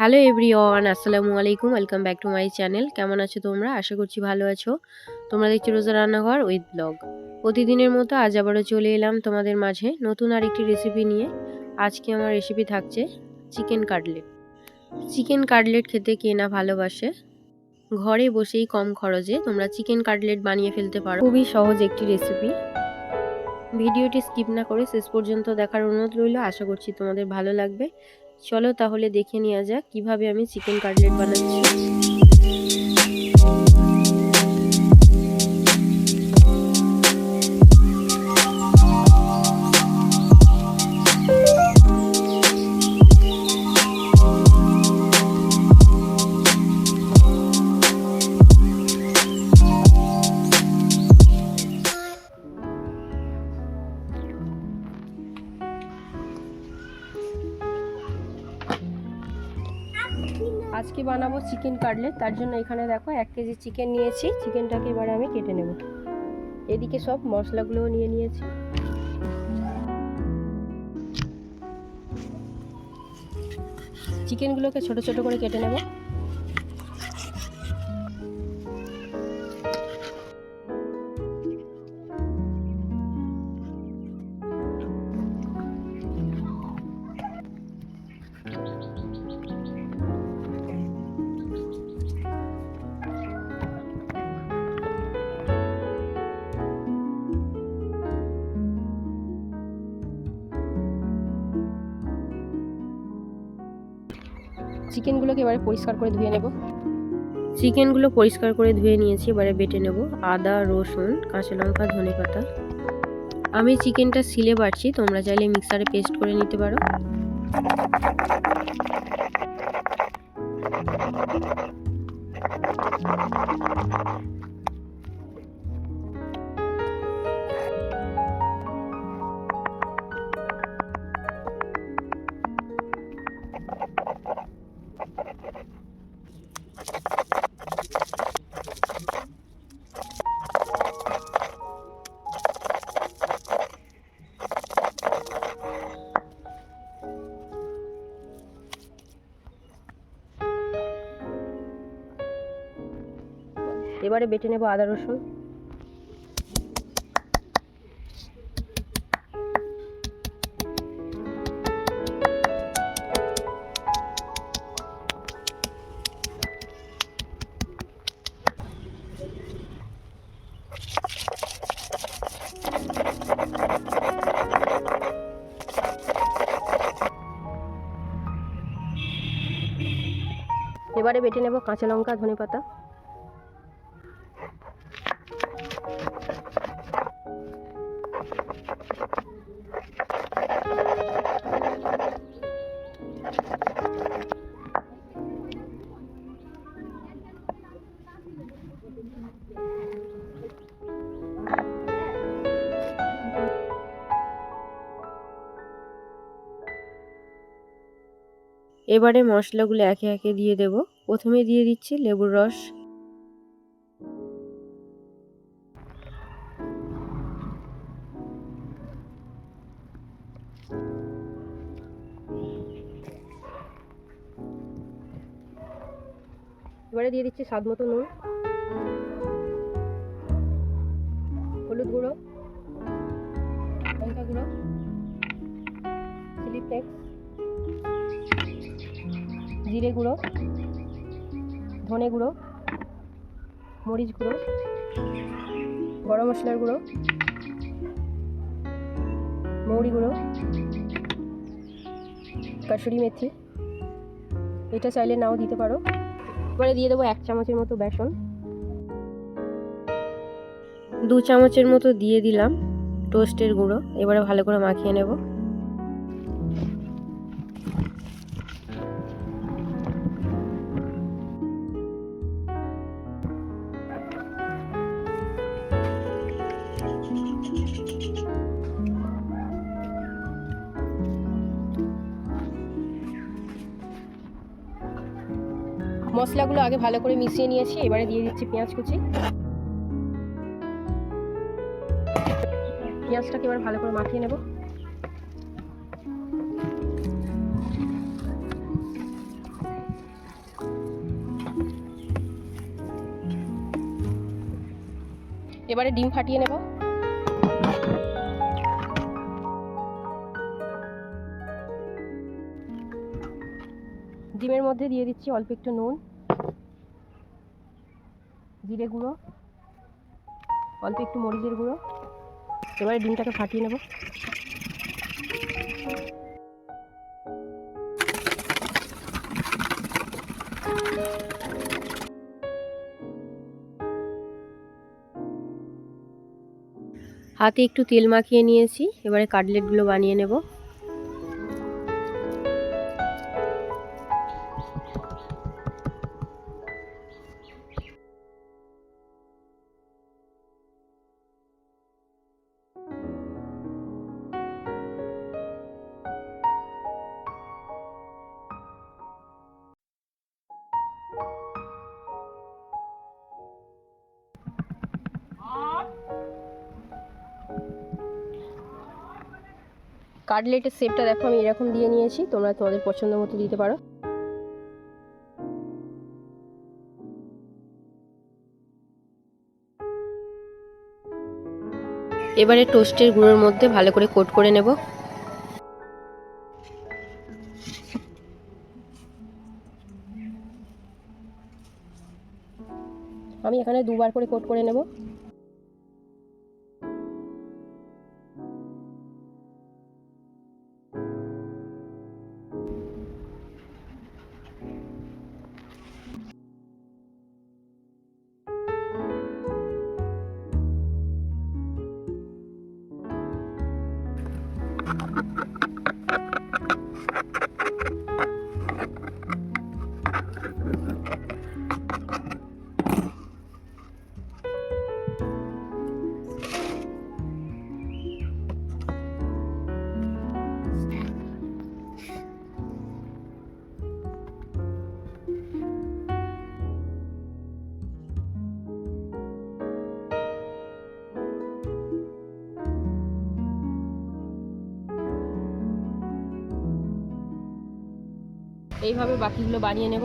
Hello everyone, আসসালামু আলাইকুম, welcome back to my channel. কেমন আছো তোমরা? আশা করছি ভালো আছো। তোমরা দেখছ রোজা রান্নাঘর উইথ ব্লগ। প্রতিদিনের মতো আজ আবারও চলে এলাম তোমাদের মাঝে নতুন আরেকটি রেসিপি নিয়ে। আজকে আমার রেসিপি থাকছে চিকেন কাটলেট চিকেন কাটলেট খেতে কে না ভালোবাসে? ঘরে বসেই কম খরচে তোমরা চিকেন কাটলেট বানিয়ে ফেলতে পারো। খুবই সহজ একটি রেসিপি ভিডিওটি স্কিপ না করে শেষ পর্যন্ত দেখার অনুরোধ রইল। আশা করছি তোমাদের ভালো লাগবে। চলো তাহলে দেখে নেওয়া যাক কীভাবে আমি চিকেন কাটলেট বানাচ্ছি। আজকে বানাবো চিকেন কাটলেট। তার জন্য এখানে দেখো এক কেজি চিকেন নিয়েছি। চিকেনটাকে এবারে আমি কেটে নেব। এদিকে সব মশলাগুলোও নিয়ে নিয়েছি। চিকেনগুলোকে ছোট ছোট করে কেটে নেব। চিকেনগুলোকে এবারে পরিষ্কার করে ধুয়ে নেব। চিকেনগুলো পরিষ্কার করে ধুয়ে নিয়েছি, এবারে বেটে নেব। আদা, রসুন, কাঁচা লঙ্কা, ধনে পাতা। আমি চিকেনটা সিলে বাড়ছি, তোমরা চাইলে মিক্সারে পেস্ট করে নিতে পারো। এবারে বেটে নেব আদা রসুন। এবারে বেটে নেব কাঁচা লঙ্কা ধনে পাতা এবারে মশলাগুলো একে একে দিয়ে দেব। প্রথমে দিয়ে দিচ্ছি লেবুর রস। এবারে দিয়ে দিচ্ছি স্বাদ মতো নুন। হলুদ গুঁড়ো, লঙ্কা গুঁড়ো চিলি ফ্লেক্স জিরে গুঁড়ো, ধনে গুঁড়ো, মরিচ গুঁড়ো, গরম মশলার গুঁড়ো, মৌরি গুঁড়ো, কাসুরি মেথি। এটা চাইলে নাও দিতে পারো। এবারে দিয়ে দেবো এক চামচের মতো বেসন। দু চামচের মতো দিয়ে দিলাম টোস্টের গুঁড়ো। এবারে ভালো করে মাখিয়ে নেব। মশলাগুলো আগে ভালো করে মিশিয়ে নিয়েছি, এবারে দিয়ে দিচ্ছি পেঁয়াজ কুচি। পেঁয়াজটাকে এবার ভালো করে মাখিয়ে নেব। এবারে ডিম ফাটিয়ে নেব। ডিমের মধ্যে দিয়ে দিচ্ছি অল্প একটু নুন, জিরে গুঁড়ো, অল্প একটু মরিচের গুঁড়ো। এবারে ডিমটাকে ফাটিয়ে নেব। হাতে একটু তেল মাখিয়ে নিয়েছি। এবারে কাটলেটগুলো বানিয়ে নেব। কাটলেটের শেপটা দেখো, আমি এরকম দিয়ে নিয়েছি। তোমরা তোমাদের পছন্দ মতো দিতে পারো। এবারে টোস্টের গুঁড়োর মধ্যে ভালো করে কোট করে নেব। আমি এখানে দুবার করে কোট করে নেব। এইভাবে বাকিগুলো বানিয়ে নেব।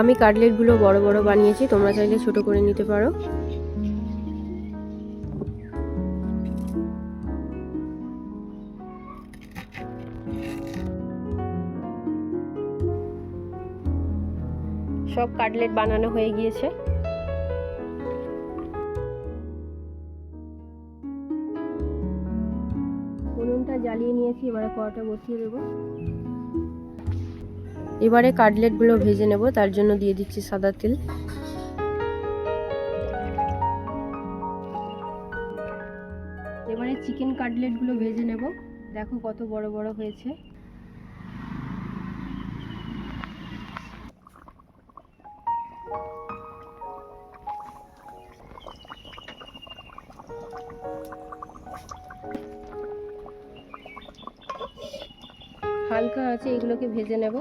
আমি কাটলেটগুলো বড় বড় বানিয়েছি, তোমরা চাইলে ছোট করে নিতে পারো। সব কাটলেট বানানো হয়ে গিয়েছে। নিয়েছি এবারে কড়াটা বসিয়ে দেবো। এবারে কাটলেটগুলো ভেজে নেব তার জন্য দিয়ে দিচ্ছি সাদা তেল। এবারে চিকেন কাটলেটগুলো ভেজে নেব। দেখো কত বড় বড় হয়েছে। হালকা আছে এগুলোকে ভেজে নেব।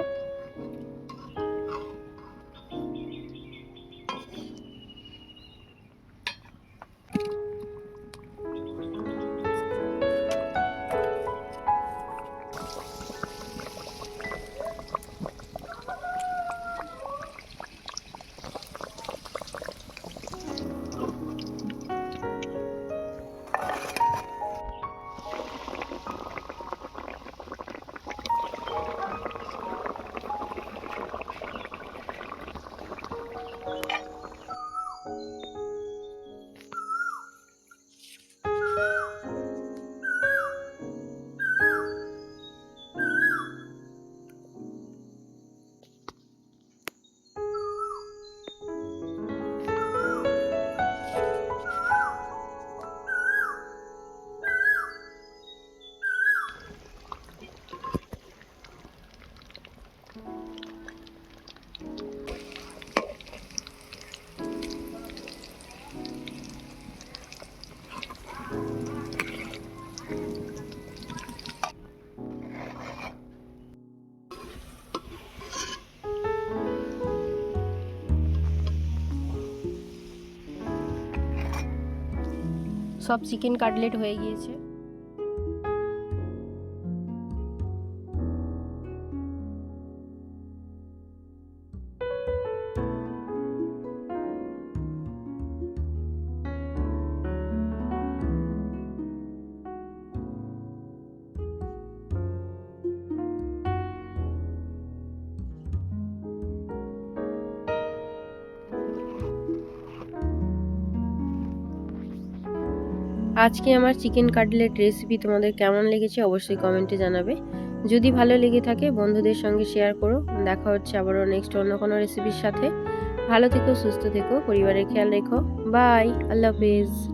সব চিকেন কাটলেট হয়ে গিয়েছে। আজকে আমার চিকেন কাটলেট রেসিপি তোমাদের কেমন লেগেছে অবশ্যই কমেন্টে জানাবে। যদি ভালো লেগে থাকে, বন্ধুদের সঙ্গে শেয়ার করো। দেখা হচ্ছে আবারও নেক্সট অন্য কোনো রেসিপির সাথে। ভালো থেকো, সুস্থ থেকো, পরিবারের খেয়াল রেখো। বাই আল্লাহ হাফেজ।